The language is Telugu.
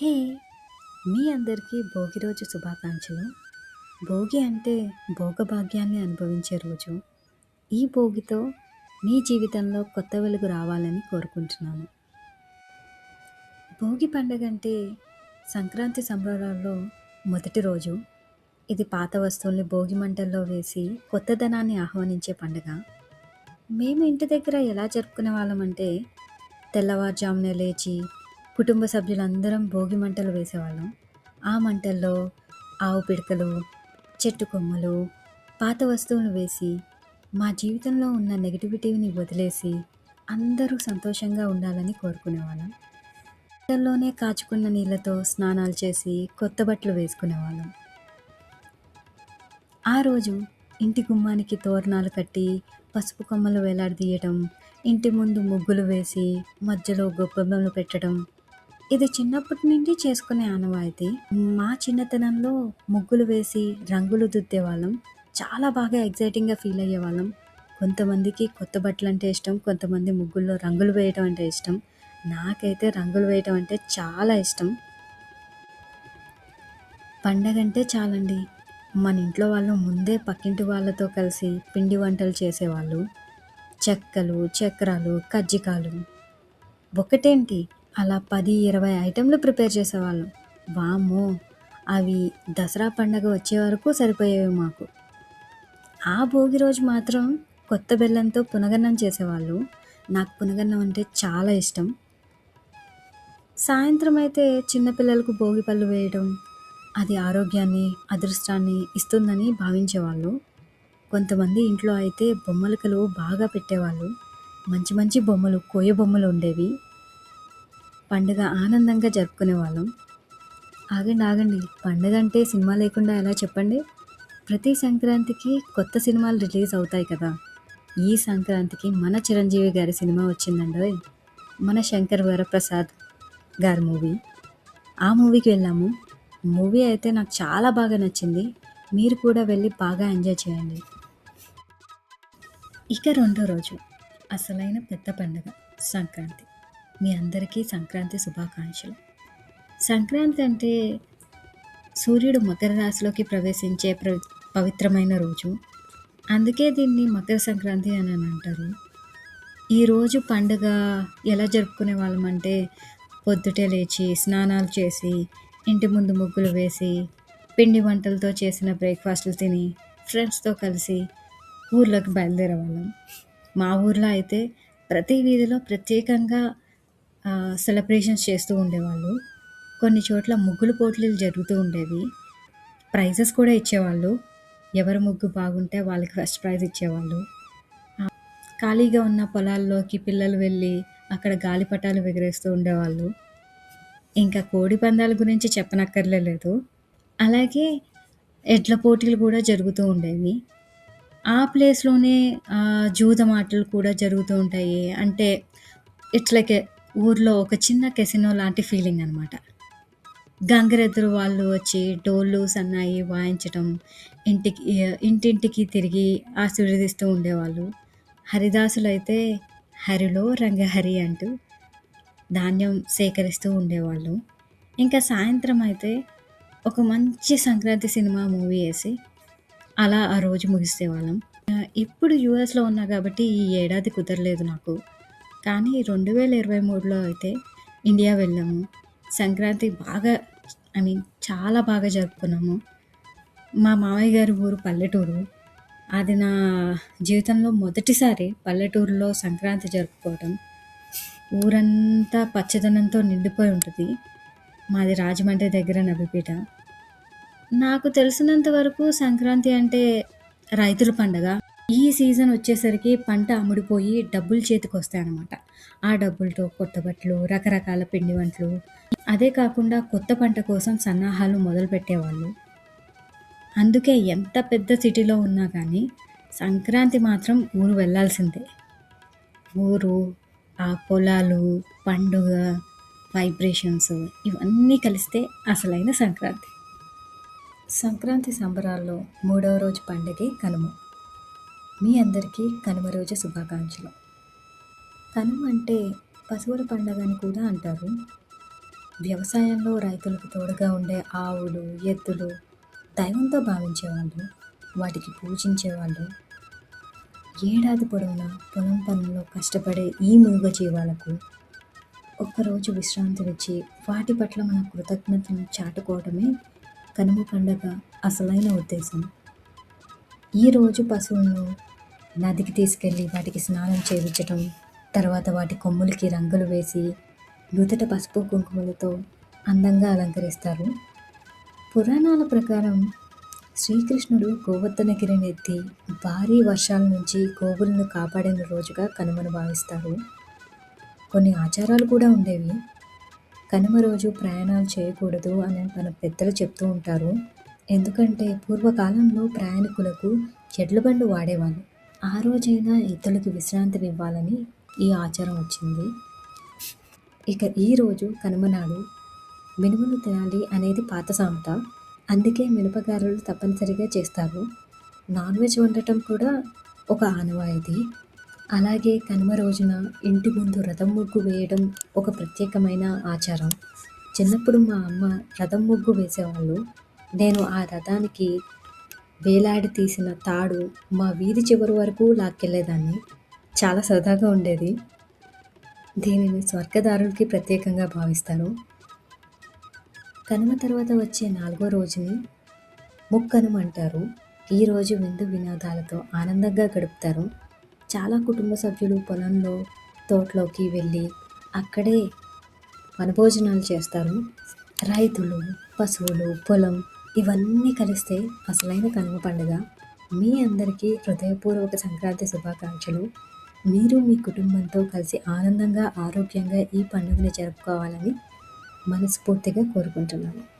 హే! మీ అందరికీ భోగి రోజు శుభాకాంక్షలు. భోగి అంటే భోగభాగ్యాన్ని అనుభవించే రోజు. ఈ భోగితో మీ జీవితంలో కొత్త వెలుగు రావాలని కోరుకుంటున్నాను. భోగి పండగంటే సంక్రాంతి సంబరాల్లో మొదటి రోజు. ఇది పాత వస్తువుల్ని భోగి మంటల్లో వేసి కొత్తదనాన్ని ఆహ్వానించే పండగ. మేము ఇంటి దగ్గర ఎలా జరుపుకునే వాళ్ళమంటే తెల్లవారుజామునే లేచి కుటుంబ సభ్యులందరం భోగి మంటలు వేసేవాళ్ళం. ఆ మంటల్లో ఆవు పిడకలు, చెట్టు కొమ్మలు, పాత వస్తువులు వేసి మా జీవితంలో ఉన్న నెగటివిటీని వదిలేసి అందరూ సంతోషంగా ఉండాలని కోరుకునేవాళ్ళం. మంటల్లోనే కాచుకున్న నీళ్ళతో స్నానాలు చేసి కొత్త బట్టలు వేసుకునేవాళ్ళం. ఆ రోజు ఇంటి గుమ్మానికి తోరణాలు కట్టి పసుపు కొమ్మలు వేలాడదీయటం, ఇంటి ముందు ముగ్గులు వేసి మధ్యలో గొబ్బెమ్మలు పెట్టడం ఇది చిన్నప్పటి నుండి చేసుకునే ఆనవాయితీ. మా చిన్నతనంలో ముగ్గులు వేసి రంగులు దుద్దేవాళ్ళం చాలా బాగా ఎగ్జైటింగ్గా ఫీల్ అయ్యేవాళ్ళం. కొంతమందికి కొత్త బట్టలు అంటే ఇష్టం. కొంతమంది ముగ్గుల్లో రంగులు వేయటం అంటే ఇష్టం. నాకైతే రంగులు వేయటం అంటే చాలా ఇష్టం. పండగ అంటే చాలండి మన ఇంట్లో వాళ్ళు ముందే పక్కింటి వాళ్ళతో కలిసి పిండి వంటలు చేసేవాళ్ళు. చెక్కలు, చక్రాలు, కజ్జికాలు ఒకటేంటి అలా పది ఇరవై ఐటెంలు ప్రిపేర్ చేసేవాళ్ళం. వామ్మో! అవి దసరా పండగ వచ్చే వరకు సరిపోయేవి మాకు. ఆ భోగి రోజు మాత్రం కొత్త బెల్లంతో పునగన్నం చేసేవాళ్ళు. నాకు పునగన్నం అంటే చాలా ఇష్టం. సాయంత్రం అయితే చిన్నపిల్లలకు భోగి పళ్ళు వేయడం, అది ఆరోగ్యాన్ని, అదృష్టాన్ని ఇస్తుందని భావించేవాళ్ళు. కొంతమంది ఇంట్లో అయితే బొమ్మలకలు బాగా పెట్టేవాళ్ళు. మంచి మంచి బొమ్మలు, కోయ బొమ్మలు ఉండేవి. పండుగ ఆనందంగా జరుపుకునే వాళ్ళం ఆగండి ఆగండి పండుగ అంటే సినిమా లేకుండా ఎలా చెప్పండి? ప్రతి సంక్రాంతికి కొత్త సినిమాలు రిలీజ్ అవుతాయి కదా! ఈ సంక్రాంతికి మన చిరంజీవి గారి సినిమా వచ్చిందండి మన శంకర్ వరప్రసాద్ గారి మూవీ. ఆ మూవీకి వెళ్ళాము. మూవీ అయితే నాకు చాలా బాగా నచ్చింది. మీరు కూడా వెళ్ళి బాగా ఎంజాయ్ చేయండి. ఇక రెండో రోజు అసలైన పెద్ద పండుగ సంక్రాంతి. మీ అందరికీ సంక్రాంతి శుభాకాంక్షలు. సంక్రాంతి అంటే సూర్యుడు మకర రాశిలోకి ప్రవేశించే ప్ర పవిత్రమైన రోజు. అందుకే దీన్ని మకర సంక్రాంతి అని అంటారు. ఈరోజు పండుగ ఎలా జరుపుకునే వాళ్ళం అంటే పొద్దుటే లేచి స్నానాలు చేసి, ఇంటి ముందు ముగ్గులు వేసి, పిండి వంటలతో చేసిన బ్రేక్ఫాస్ట్లు తిని, ఫ్రెండ్స్‌తో కలిసి ఊర్లోకి బయలుదేరేవాళ్ళం. మా ఊర్లో అయితే ప్రతి వీధిలో ప్రత్యేకంగా సెలబ్రేషన్స్ చేస్తూ ఉండేవాళ్ళు. కొన్ని చోట్ల ముగ్గుల పోటీలు జరుగుతూ ఉండేవి. ప్రైజెస్ కూడా ఇచ్చేవాళ్ళు. ఎవరి ముగ్గు బాగుంటే వాళ్ళకి ఫస్ట్ ప్రైజ్ ఇచ్చేవాళ్ళు. ఖాళీగా ఉన్న పొలాల్లోకి పిల్లలు వెళ్ళి అక్కడ గాలిపటాలు ఎగరేస్తూ ఉండేవాళ్ళు. ఇంకా కోడి పందాల గురించి చెప్పనక్కర్లే లేదు. అలాగే ఎడ్ల పోటీలు కూడా జరుగుతూ ఉండేవి. ఆ ప్లేస్‌లోనే ఆహ్, జూదం ఆటలు కూడా జరుగుతూ ఉంటాయి. అంటే ఇట్స్ లైక్ ఊర్లో ఒక చిన్న కెసినో లాంటి ఫీలింగ్ అనమాట. గంగరెద్దులు వాళ్ళు వచ్చి డోలు, సన్నాయి వాయించటం, ఇంటికి ఇంటింటికి తిరిగి ఆశీర్వదిస్తూ ఉండేవాళ్ళు. హరిదాసులైతే హరిలో రంగహరి అంటూ ధాన్యం సేకరిస్తూ ఉండేవాళ్ళు. ఇంకా సాయంత్రం అయితే ఒక మంచి సంక్రాంతి సినిమా మూవీ వేసి అలా ఆ రోజు ముగిసేవాళ్ళం. ఇప్పుడు యూఎస్‌లో ఉన్నా కాబట్టి ఈ ఏడాది కుదరలేదు నాకు. కానీ 2023లో అయితే ఇండియా వెళ్ళాము. సంక్రాంతి బాగా ఐ మీన్ చాలా బాగా జరుపుకున్నాము. మా మామయ్య గారి ఊరు పల్లెటూరు. అది నా జీవితంలో మొదటిసారి పల్లెటూరులో సంక్రాంతి జరుపుకోవడం. ఊరంతా పచ్చదనంతో నిండిపోయి ఉంటుంది మాది రాజమండ్రి దగ్గర నబిపీట నాకు తెలిసినంత వరకు సంక్రాంతి అంటే రైతుల పండగ. ఈ సీజన్ వచ్చేసరికి పంట అమ్ముడిపోయి డబ్బులు చేతికొస్తాయన్నమాట. ఆ డబ్బులతో కొత్త బట్టలు, రకరకాల పిండి వంటలు, అదే కాకుండా కొత్త పంట కోసం సన్నాహాలు మొదలుపెట్టేవాళ్ళు. అందుకే ఎంత పెద్ద సిటీలో ఉన్నా కానీ సంక్రాంతి మాత్రం ఊరు వెళ్ళాల్సిందే. ఊరు, ఆ పొలాలు, పండుగ, వైబ్రేషన్స్ ఇవన్నీ కలిస్తే అసలైన సంక్రాంతి. సంక్రాంతి సంబరాల్లో మూడవ రోజు పండగే కనుమ. మీ అందరికీ కనుమ రోజు శుభాకాంక్షలు. కనుమ అంటే పశువుల పండగ అని కూడా అంటారు. వ్యవసాయంలో రైతులకు తోడుగా ఉండే ఆవులు, ఎద్దులు దైవంతో భావించేవాళ్ళు. వాటికి పూజించేవాళ్ళు. ఏడాది పొడవునా పొలం పనుల్లో కష్టపడే ఈ మూగజీవాలకు ఒక్కరోజు విశ్రాంతినిచ్చి వాటి పట్ల మన కృతజ్ఞతను చాటుకోవడమే కనుమ పండగ అసలైన ఉద్దేశం. ఈరోజు పశువులను నదికి తీసుకెళ్ళి వాటికి స్నానం చేయించటం, తర్వాత వాటి కొమ్ములకి రంగులు వేసి నుదుట పసుపు కుంకుమలతో అందంగా అలంకరిస్తారు. పురాణాల ప్రకారం శ్రీకృష్ణుడు గోవర్ధనగిరిని ఎత్తి భారీ వర్షాల నుంచి గోవులను కాపాడిన రోజుగా కనుమను భావిస్తారు. కొన్ని ఆచారాలు కూడా ఉండేవి. కనుమ రోజు ప్రయాణాలు చేయకూడదు అని మన పెద్దలు చెప్తూ ఉంటారు. ఎందుకంటే పూర్వకాలంలో ప్రయాణికులకు చెడ్ల బండ్లు వాడేవాళ్ళు. ఆ రోజైనా ఎద్దులకు విశ్రాంతినివ్వాలని ఈ ఆచారం వచ్చింది. ఇక ఈరోజు కనుమనాడు మినుములు తినాలి అనేది పాత సామెత. అందుకే మినపగారులు తప్పనిసరిగా చేస్తారు. నాన్ వెజ్ వండటం కూడా ఒక ఆనవాయితీ. అలాగే కనుమ రోజున ఇంటి ముందు రథం ముగ్గు వేయడం ఒక ప్రత్యేకమైన ఆచారం. చిన్నప్పుడు మా అమ్మ రథం ముగ్గు వేసేవాళ్ళు. నేను ఆ రథానికి వేలాడి తీసిన తాడు మా వీధి చివరి వరకు లాక్కెళ్ళేదాన్ని. చాలా సరదాగా ఉండేది. దీనిని స్వర్గదారులకి ప్రత్యేకంగా భావిస్తారు. కనుమ తర్వాత వచ్చే నాలుగో రోజుని ముక్కనుమ అంటారు. ఈరోజు విందు వినోదాలతో ఆనందంగా గడుపుతారు. చాలా కుటుంబ సభ్యులు పొలంలో, తోటలోకి వెళ్ళి అక్కడే వనభోజనాలు చేస్తారు. రైతులు, పశువులు, పొలం ఇవన్నీ కలిస్తే అసలైన కనుమ పండుగ. మీ అందరికీ హృదయపూర్వక సంక్రాంతి శుభాకాంక్షలు. మీరు మీ కుటుంబంతో కలిసి ఆనందంగా, ఆరోగ్యంగా ఈ పండుగని జరుపుకోవాలని మనస్ఫూర్తిగా కోరుకుంటున్నాను.